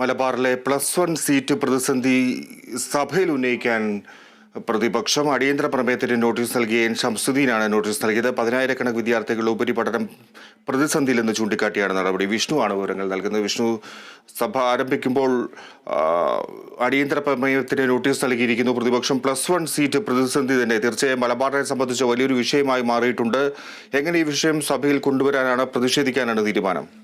മലബാറിലെ plus one seat പ്രതിസന്ധി സഭയിൽ ഉന്നയിക്കാൻ പ്രതിപക്ഷം അടിയന്തര പ്രമേയത്തിന് നോട്ടീസ് നൽകിയ എൻ ഷംസുദ്ദീനാണ് നോട്ടീസ് നൽകിയത്. പതിനായിരക്കണക്കിന് വിദ്യാർത്ഥികൾ ഉപരിപഠനം പ്രതിസന്ധിയിലെന്ന് ചൂണ്ടിക്കാട്ടിയാണ് നടപടി. ആണ് വിവരങ്ങൾ നൽകുന്നത്. വിഷ്ണു സഭ ആരംഭിക്കുമ്പോൾ അടിയന്തര പ്രമേയത്തിന് നോട്ടീസ് നൽകിയിരിക്കുന്നു. പ്രതിപക്ഷം പ്ലസ് വൺ സീറ്റ് പ്രതിസന്ധി തന്നെ. തീർച്ചയായും മലബാറിനെ സംബന്ധിച്ച് വലിയൊരു വിഷയമായി മാറിയിട്ടുണ്ട്. എങ്ങനെ ഈ വിഷയം സഭയിൽ കൊണ്ടുവരാനാണ് പ്രതിഷേധിക്കാനാണ് തീരുമാനം?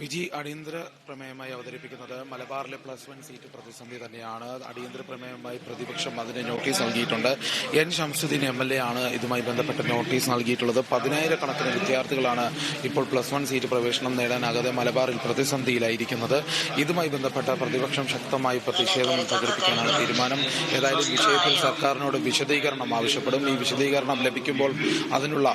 വിജി അടിയന്തര പ്രമേയമായി അവതരിപ്പിക്കുന്നത് മലബാറിലെ പ്ലസ് വൺ സീറ്റ് പ്രതിസന്ധി തന്നെയാണ്. അടിയന്തര പ്രമേയമായി പ്രതിപക്ഷം അതിന് നോട്ടീസ് നൽകിയിട്ടുണ്ട്. N Shamsuddin M L A ആണ് ഇതുമായി ബന്ധപ്പെട്ട് നോട്ടീസ് നൽകിയിട്ടുള്ളത്. പതിനായിരക്കണക്കിന് വിദ്യാർത്ഥികളാണ് ഇപ്പോൾ പ്ലസ് വൺ സീറ്റ് പ്രവേശനം നേടാനാകാതെ മലബാറിൽ പ്രതിസന്ധിയിലായിരിക്കുന്നത്. ഇതുമായി ബന്ധപ്പെട്ട പ്രതിപക്ഷം ശക്തമായി പ്രതിഷേധം പ്രകടിപ്പിക്കാനാണ് തീരുമാനം. ഏതായാലും വിഷയത്തിൽ സർക്കാരിനോട് വിശദീകരണം ആവശ്യപ്പെടും. ഈ വിശദീകരണം ലഭിക്കുമ്പോൾ അതിനുള്ള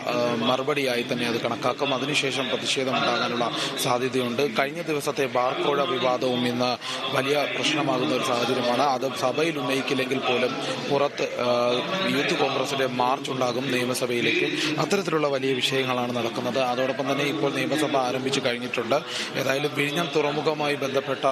മറുപടിയായി തന്നെ അത് കണക്കാക്കും. അതിനുശേഷം പ്രതിഷേധം ഉണ്ടാകാനുള്ള സാധ്യതയുണ്ട്. കഴിഞ്ഞ ദിവസത്തെ ബാർക്കോഴ വിവാദവും ഇന്ന് വലിയ പ്രശ്നമാകുന്ന ഒരു സാഹചര്യമാണ്. അത് സഭയിൽ ഉന്നയിക്കില്ലെങ്കിൽ പോലും പുറത്ത് യൂത്ത് കോൺഗ്രസിന്റെ മാർച്ച് ഉണ്ടാകും നിയമസഭയിലേക്ക്. അത്തരത്തിലുള്ള വലിയ വിഷയങ്ങളാണ് നടക്കുന്നത്. അതോടൊപ്പം തന്നെ ഇപ്പോൾ നിയമസഭ ആരംഭിച്ചു കഴിഞ്ഞിട്ടുണ്ട്. ഏതായാലും വിഴിഞ്ഞം തുറമുഖവുമായി ബന്ധപ്പെട്ട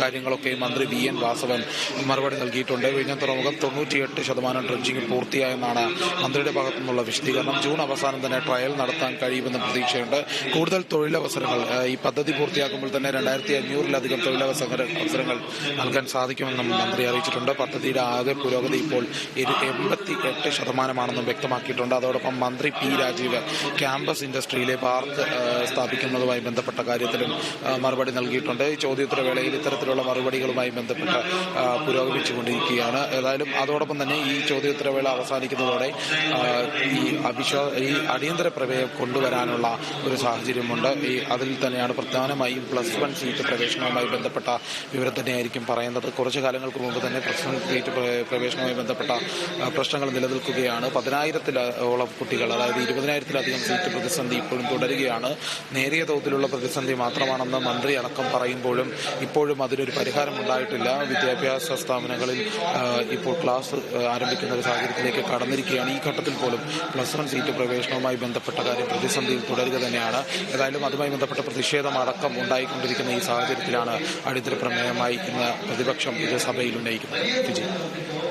കാര്യങ്ങളൊക്കെ മന്ത്രി വി എൻ വാസവൻ മറുപടി നൽകിയിട്ടുണ്ട്. വിഴിഞ്ഞം തുറമുഖം തൊണ്ണൂറ്റിയെട്ട് ശതമാനം ഡ്രഡ്ജിംഗ് പൂർത്തിയായെന്നാണ് മന്ത്രിയുടെ ഭാഗത്തു നിന്നുള്ള വിശദീകരണം. ജൂൺ അവസാനം തന്നെ ട്രയൽ നടത്താൻ കഴിയുമെന്ന് പ്രതീക്ഷയുണ്ട്. കൂടുതൽ തൊഴിലവസരങ്ങൾ ഈ പദ്ധതി പൂർത്തിയാക്കുമ്പോൾ തന്നെ രണ്ടായിരത്തി അഞ്ഞൂറിലധികം തൊഴിലവസര അവസരങ്ങൾ നൽകാൻ സാധിക്കുമെന്നും മന്ത്രി അറിയിച്ചിട്ടുണ്ട്. പദ്ധതിയുടെ ആകെ പുരോഗതി ഇപ്പോൾ എൺപത്തി എട്ട് ശതമാനമാണെന്നും വ്യക്തമാക്കിയിട്ടുണ്ട്. അതോടൊപ്പം മന്ത്രി പി രാജീവ് ക്യാമ്പസ് ഇൻഡസ്ട്രിയിലെ പാർക്ക് സ്ഥാപിക്കുന്നതുമായി ബന്ധപ്പെട്ട കാര്യത്തിലും മറുപടി നൽകിയിട്ടുണ്ട്. ഈ ചോദ്യോത്തര വേളയിൽ ഇത്തരത്തിലുള്ള മറുപടികളുമായി ബന്ധപ്പെട്ട് പുരോഗമിച്ചുകൊണ്ടിരിക്കുകയാണ്. ഏതായാലും അതോടൊപ്പം തന്നെ ഈ ചോദ്യോത്തരവേള അവസാനിക്കുന്നതോടെ ഈ അവിശ്വാ ഈ അടിയന്തര പ്രമേയം കൊണ്ടുവരാനുള്ള ഒരു സാഹചര്യമുണ്ട്. ഈ അതിൽ തന്നെയാണ് പ്രധാനമായും പ്ലസ് വൺ സീറ്റ് പ്രവേശനവുമായി ബന്ധപ്പെട്ട വിവരം തന്നെയായിരിക്കും പറയുന്നത്. കുറച്ച് കാലങ്ങൾക്ക് മുമ്പ് തന്നെ പ്ലസ് വൺ സീറ്റ് പ്രവേശനവുമായി ബന്ധപ്പെട്ട പ്രശ്നങ്ങൾ നിലനിൽക്കുകയാണ്. പതിനായിരത്തിലോളം കുട്ടികൾ അതായത് ഇരുപതിനായിരത്തിലധികം സീറ്റ് പ്രതിസന്ധി ഇപ്പോഴും തുടരുകയാണ്. നേരിയ തോതിലുള്ള പ്രതിസന്ധി മാത്രമാണെന്ന് മന്ത്രി അടക്കം പറയുമ്പോഴും ഇപ്പോഴും അതിനൊരു പരിഹാരം ഉണ്ടായിട്ടില്ല. വിദ്യാഭ്യാസ സ്ഥാപനങ്ങളിൽ ഇപ്പോൾ ക്ലാസ് ആരംഭിക്കുന്ന ഒരു സാഹചര്യത്തിലേക്ക് കടന്നിരിക്കുകയാണ്. ഈ ഘട്ടത്തിൽ പോലും പ്ലസ് വൺ സീറ്റ് പ്രവേശനവുമായി ബന്ധപ്പെട്ട കാര്യം പ്രതിസന്ധിയിൽ തുടരുക തന്നെയാണ്. ഏതായാലും അതുമായി ബന്ധപ്പെട്ട പ്രതിഷേധം അടക്കം ഉണ്ടായിക്കൊണ്ടിരിക്കുന്ന ഈ സാഹചര്യത്തിലാണ് അടിയന്തര പ്രമേയമായി ഇന്ന് പ്രതിപക്ഷം ഇത് സഭയിൽ ഉന്നയിക്കുന്നത്. വിജയ്.